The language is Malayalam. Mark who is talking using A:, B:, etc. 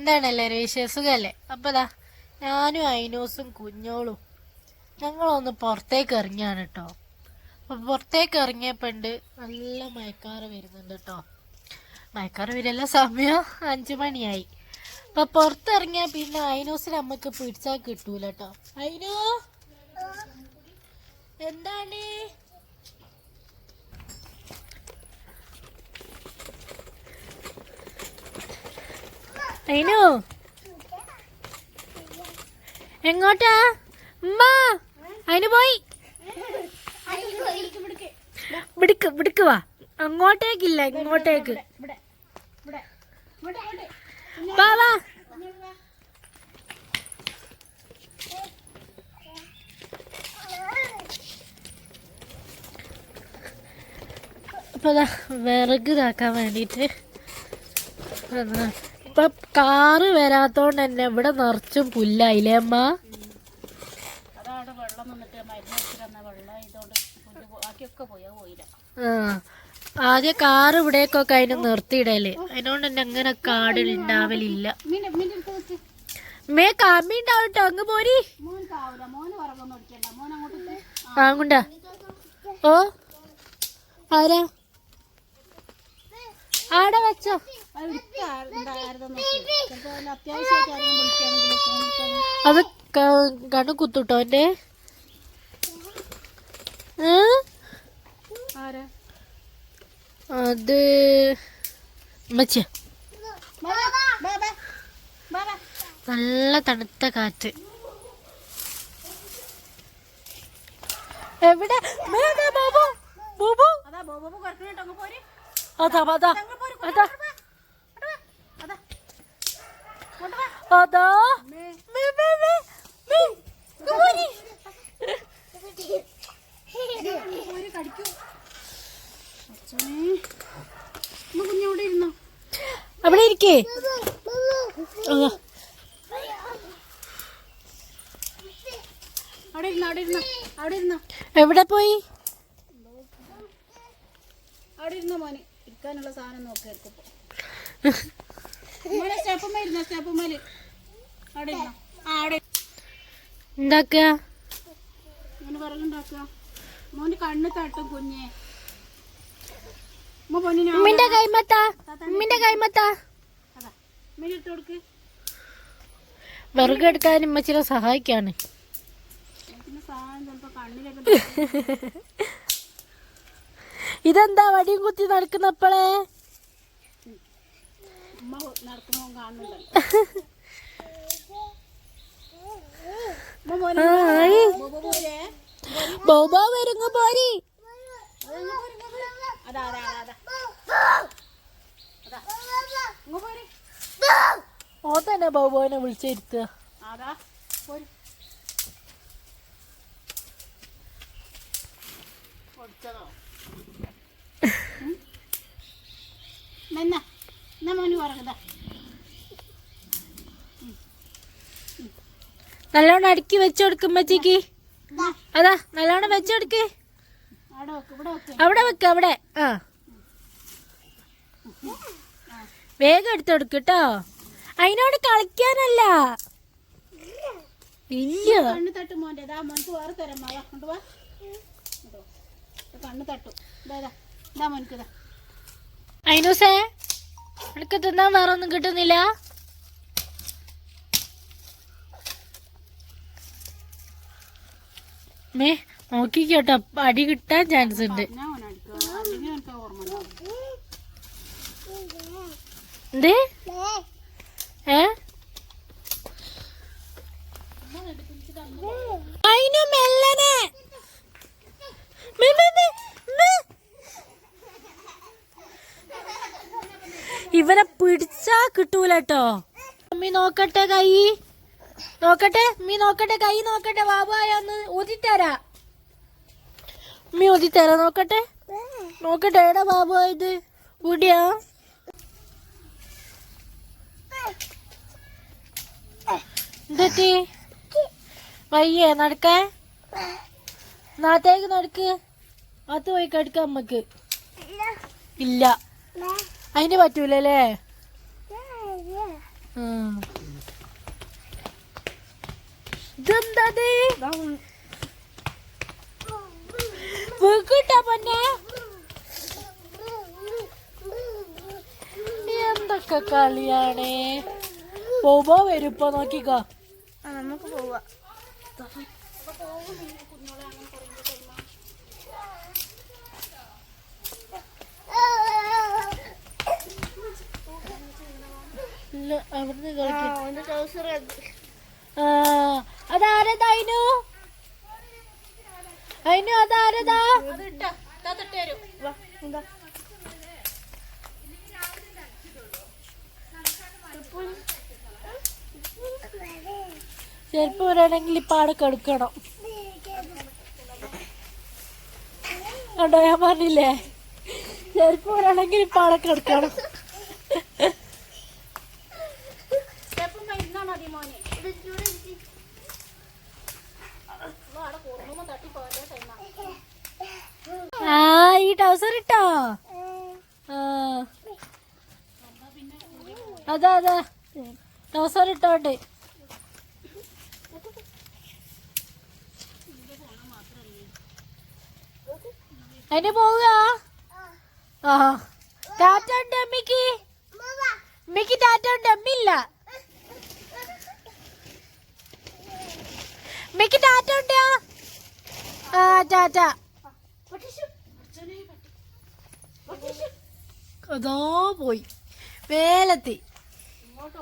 A: എന്താണ് എല്ലാവരും വിശേഷസുഖല്ലേ അപ്പോൾ ഞാനും ഐനോസും കുഞ്ഞോളും ഞങ്ങളൊന്ന് പുറത്തേക്ക് ഇറങ്ങിയാണ് കേട്ടോ അപ്പോൾ പുറത്തേക്ക് ഇറങ്ങിയപ്പോണ്ട് നല്ല മയക്കാറ് വരുന്നുണ്ട് കേട്ടോ മയക്കാറ് വരല്ല സമയം അഞ്ചു മണിയായി. അപ്പോൾ പുറത്തിറങ്ങിയാൽ പിന്നെ ഐനോസിനെ നമുക്ക് പിടിച്ചാൽ കിട്ടൂല കേട്ടോ ഐനോ എന്താണ്? ഐനു എങ്ങോട്ടാ? ഉമ്മ അതിന് പോയി. വിടുക്ക് വിടുക്ക് വാ. അങ്ങോട്ടേക്കില്ല ഇങ്ങോട്ടേക്ക്. വാ വാ. വിറക് ഇതാക്കാൻ. ഇപ്പൊ കാറ് വരാത്തോണ്ട് തന്നെ ഇവിടെ നിറച്ചും പുല്ലായില്ലേ അമ്മ? ആദ്യം കാറ് ഇവിടേക്കൊക്കെ അതിന് നിർത്തിയിടൽ. അതിനോണ്ട് തന്നെ അങ്ങനെ കാട് ഉണ്ടാവലില്ല മേ കമ്മി ഉണ്ടാവട്ടോ അങ്ങ് പോരി.
B: മോൻ ഓ. മോന് വറകൊന്നും അടിക്കണ്ട മോൻ അങ്ങോട്ട് ഇട്ട്.
A: വാങ്ങണ്ട ഓ ആരാ ആടെ വെച്ചോ.
B: അത്
A: കണ്ണു കുത്തുട്ടോ എന്റെ അത്. നല്ല തണുത്ത കാറ്റ്. എവിടെ.
B: അതാ
A: അതാ അവിടെ ഇരിക്കേ. എവിടെ പോയി?
B: അവിടെ ഇരുന്നോ മോന്. ഇരിക്കാനുള്ള സാധനം നോക്കായിരിക്കും മോനെ സ്റ്റെപ്പുമ്മ ഇരുന്നോ സ്റ്റെപ്പുമ്മൽ അവിടെ ഇരുന്നോ. ആ അവിടെ
A: എന്താക്കുക
B: മോന് വിറകുണ്ടാക്കുക മോന് കണ്ണ് തട്ടും കുഞ്ഞെ. ഉമ്മ പൊന്നിനെ
A: ഉമ്മിന്റെ കൈമത്ത ഉമ്മിന്റെ കൈമത്ത
B: അതാ. ഉമ്മേനെ ഇട്ട് കൊടുക്ക്.
A: വിറകെടുക്കാൻ ഉമ്മച്ചിനെ സഹായിക്കാണ്.
B: സാധനം ചിലപ്പോ കണ്ണിലൊക്കെ
A: ഇതെന്താ വടിയും കുത്തി നടക്കുന്നപ്പോളേ? ആയി.
B: ബോബോ
A: വരുങ്ങ പോരി.
B: അതാ അതാ അതാ
A: ഓ തന്നെ ബോബോനെ വിളിച്ചിരുത്തുക
B: അതാ
A: നല്ലോണം അടുക്കി വെച്ചു കൊടുക്കുമ്പച്ചേക്ക് അതാ നല്ലോണം വെച്ചു കൊടുക്ക്.
B: അവിടെ വെക്ക്
A: അവിടെ ആ. വേഗം എടുത്തു കൊടുക്ക് കേട്ടോ അതിനോട് കളിക്കാനല്ല. ഇല്ല.
B: കണ്ണു തട്ട് മോന്റെ മോനക്ക് വേറെ തരാം മാവ കൊണ്ട് വാ. ഇതോ. ഇത് കണ്ണ് തട്ടും. ഇതാ ഇതാ
A: അയിനൂസേ നിനക്ക് തിന്നാൻ വേറെ ഒന്നും കിട്ടുന്നില്ല. മേ നോക്കിക്കോട്ടോ അടി കിട്ടാൻ ചാൻസ് ഉണ്ട്.
B: എനിക്ക്
A: എന്തേ ഏ അയിനു മെല്ലനെ മേ, മേ, മേ, മേ. ഇവനെ പിടിച്ചാ കിട്ടൂല കേട്ടോ അമ്മി നോക്കട്ടെ കൈ. നോക്കട്ടെ അമ്മി നോക്കട്ടെ കൈ നോക്കട്ടെ ബാബായൊന്ന് ഊതിത്തരാ. അമ്മി ഊതിത്തരാ നോക്കട്ടെ. നോക്കട്ടെ എടാ ബാബു ഇത്. കൂടിയാ എന്തെത്തി? വയ്യേ നടക്കേ. നാത്തേക്ക് നടക്ക്. അത് പോയി കടുക്ക അമ്മയ്ക്ക്. ഇല്ല. അതിന് പറ്റൂലല്ലേ? ഇതെന്താ വീക്കിട്ടാ പൊന്നെ. എന്തൊക്കെ കളിയാണ്? പോവോ വരുപ്പോ നോക്കിക്കോ.
B: നമുക്ക് പോവാ.
A: ഇല്ല അവിടുന്ന് കളിക്കും. അതാരതാ അതാരതാ ചെരുപ്പ് വരാണെങ്കിൽ ഇപ്പൊ ആടെ കെടുക്കണം. കണ്ടോ ഞാൻ പറഞ്ഞില്ലേ? ചെരുപ്പ് ഇപ്പൊ ആടെ കെടുക്കണം
B: സ്റ്റെപ്പും ഇരുന്നാ മതി മോനെ അവിടെ കുറുമ്പോ തട്ടി പോകേണ്ട ടൈമാ
A: ആ ഈ ടൗസർ ഇട്ടോ? അതാ അതാ. ടൗസർ ഇട്ടോണ്ട്. അതിന് പോവുക? ആ ടാറ്റ ഉണ്ട് അമ്മിക്ക് അമ്മിക്ക് ടാറ്റ ഉണ്ട്. അമ്മില്ല അമ്മിക്ക് ടാറ്റ ഉണ്ടോ? ആ ടാറ്റ അതോ പോയി. വേലത്തി
B: ഇങ്ങോട്ട്